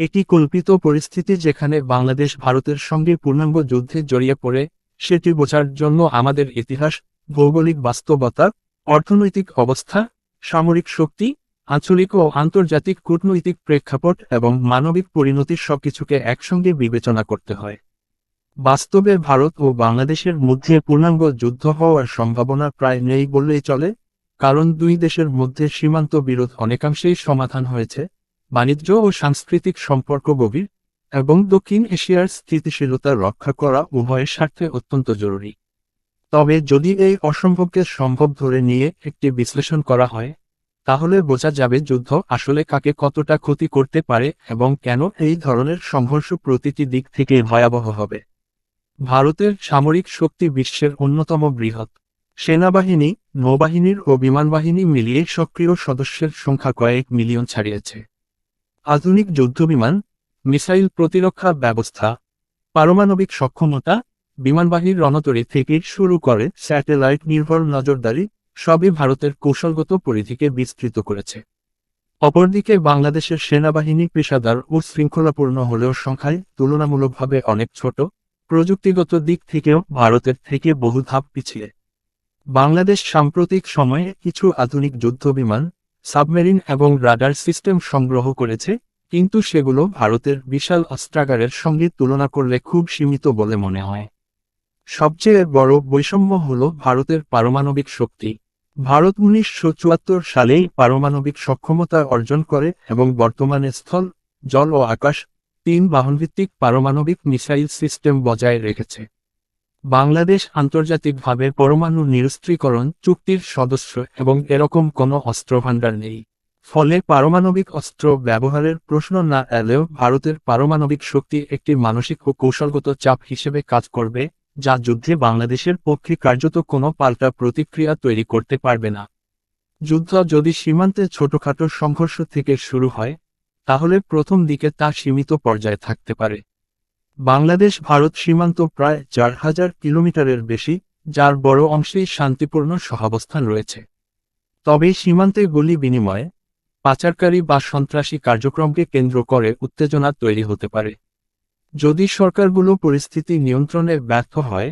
এটি কল্পিত পরিস্থিতি যেখানে বাংলাদেশ ভারতের সঙ্গে পূর্ণাঙ্গ যুদ্ধে জড়িয়ে পড়ে, সেটি বোঝার জন্য আমাদের ইতিহাস, ভৌগোলিক বাস্তবতা, অর্থনৈতিক অবস্থা, সামরিক শক্তি, আঞ্চলিক ও আন্তর্জাতিক কূটনৈতিক প্রেক্ষাপট এবং মানবিক পরিণতির সবকিছুকে একসঙ্গে বিবেচনা করতে হয়। বাস্তবে ভারত ও বাংলাদেশের মধ্যে পূর্ণাঙ্গ যুদ্ধ হওয়ার সম্ভাবনা প্রায় নেই বললেই চলে, কারণ দুই দেশের মধ্যে সীমান্ত বিরোধ অনেকাংশেই সমাধান হয়েছে। বাণিজ্য ও সাংস্কৃতিক সম্পর্ক গভীর এবং দক্ষিণ এশিয়ার স্থিতিশীলতা রক্ষা করা উভয়ের স্বার্থে অত্যন্ত জরুরি। তবে যদি এই অসম্ভবকে সম্ভব ধরে নিয়ে একটি বিশ্লেষণ করা হয়, তাহলে বোঝা যাবে যুদ্ধ আসলে কাকে কতটা ক্ষতি করতে পারে এবং কেন এই ধরনের সংঘর্ষ প্রতিটি দিক থেকে ভয়াবহ হবে। ভারতের সামরিক শক্তি বিশ্বের অন্যতম বৃহৎ সেনাবাহিনী, নৌবাহিনীর ও বিমানবাহিনী মিলিয়ে সক্রিয় সদস্যের সংখ্যা কয়েক মিলিয়ন ছাড়িয়েছে। আধুনিক যুদ্ধবিমান, মিসাইল প্রতিরক্ষা ব্যবস্থা, পারমাণবিক সক্ষমতা, বিমানবাহীর রণতরী থেকে শুরু করে স্যাটেলাইট নির্ভর নজরদারি, সবই ভারতের কৌশলগত পরিধিকে বিস্তৃত করেছে। অপরদিকে বাংলাদেশের সেনাবাহিনী পেশাদার ও শৃঙ্খলাপূর্ণ হলেও সংখ্যায় তুলনামূলকভাবে অনেক ছোট, প্রযুক্তিগত দিক থেকেও ভারতের থেকে বহু ধাপ পিছিয়ে। বাংলাদেশ সাম্প্রতিক সময়ে কিছু আধুনিক যুদ্ধবিমান সাবমেরিন এবং রাডার সিস্টেম সংগ্রহ করেছে, কিন্তু সেগুলো ভারতের বিশাল অস্ত্রাগারের সঙ্গে তুলনা করলে খুব সীমিত বলে মনে হয়। সবচেয়ে বড় বৈষম্য হল ভারতের পারমাণবিক শক্তি। ভারত উনিশশো চুয়াত্তর সালেই পারমাণবিক সক্ষমতা অর্জন করে এবং বর্তমানে স্থল, জল ও আকাশ, তিন বাহনভিত্তিক পারমাণবিক মিসাইল সিস্টেম বজায় রেখেছে। বাংলাদেশ আন্তর্জাতিকভাবে পরমাণু নিরস্ত্রীকরণ চুক্তির সদস্য এবং এরকম কোনো অস্ত্রভাণ্ডার নেই। ফলে পারমাণবিক অস্ত্র ব্যবহারের প্রশ্ন না এলেও ভারতের পারমাণবিক শক্তি একটি মানসিক ও কৌশলগত চাপ হিসেবে কাজ করবে, যা যুদ্ধে বাংলাদেশের পক্ষে কার্যত কোনো পাল্টা প্রতিক্রিয়া তৈরি করতে পারবে না। যুদ্ধ যদি সীমান্তে ছোটখাটো সংঘর্ষ থেকে শুরু হয়, তাহলে প্রথম দিকে তা সীমিত পর্যায়ে থাকতে পারে। বাংলাদেশ ভারত সীমান্ত প্রায় চার হাজার কিলোমিটারের বেশি, যার বড় অংশেই শান্তিপূর্ণ সহাবস্থান রয়েছে। তবে সীমান্তে গুলি বিনিময়ে পাচারকারী বা সন্ত্রাসী কার্যক্রমকে কেন্দ্র করে উত্তেজনা তৈরি হতে পারে। যদি সরকারগুলো পরিস্থিতি নিয়ন্ত্রণে ব্যর্থ হয়,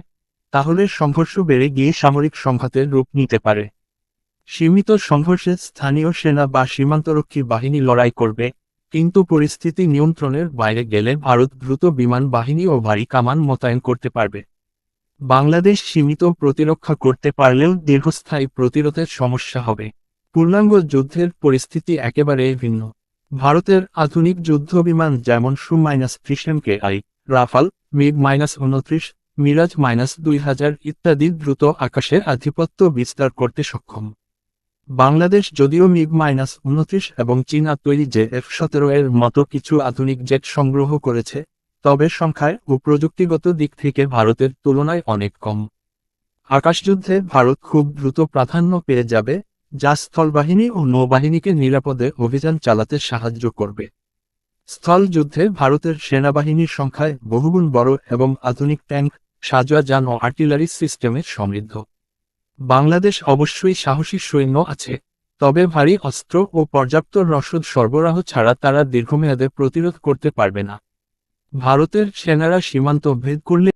তাহলে সংঘর্ষ বেড়ে গিয়ে সামরিক সংঘাতের রূপ নিতে পারে। সীমিত সংঘর্ষে স্থানীয় সেনা বা সীমান্তরক্ষী বাহিনী লড়াই করবে কিন্তু পরিস্থিতি নিয়ন্ত্রণের বাইরে গেলে ভারত দ্রুত বিমান বাহিনী ও ভারী কামান মোতায়েন করতে পারবে। বাংলাদেশ সীমিত প্রতিরক্ষা করতে পারলেও দীর্ঘস্থায়ী প্রতিরোধের সমস্যা হবে। পূর্ণাঙ্গ যুদ্ধের পরিস্থিতি একেবারে ভিন্ন। ভারতের আধুনিক যুদ্ধ বিমান যেমন Su minus K I, Rafale, MiG minus উনত্রিশ, মিরাজ মাইনাস দুই হাজার ইত্যাদি দ্রুত আকাশে আধিপত্য বিস্তার করতে সক্ষম। বাংলাদেশ যদিও মিগ মাইনাস উনত্রিশ এবং চীনা তৈরি জে এফ সতেরো এর মতো কিছু আধুনিক জেট সংগ্রহ করেছে, তবে সংখ্যায় ও প্রযুক্তিগত দিক থেকে ভারতের তুলনায় অনেক কম। আকাশযুদ্ধে ভারত খুব দ্রুত প্রাধান্য পেয়ে যাবে, যা স্থলবাহিনী ও নৌবাহিনীকে নিরাপদে অভিযান চালাতে সাহায্য করবে। স্থল যুদ্ধে ভারতের সেনাবাহিনীর সংখ্যায় বহুগুণ বড় এবং আধুনিক ট্যাঙ্ক, সাজোয়া যান ও আর্টিলারি সিস্টেমের সমৃদ্ধ। বাংলাদেশ অবশ্যই সাহসী সৈন্য আছে, তবে ভারী অস্ত্র ও পর্যাপ্ত রসদ সরবরাহ ছাড়া তারা দীর্ঘমেয়াদে প্রতিরোধ করতে পারবে না। ভারতের সেনারা সীমান্ত ভেদ করলে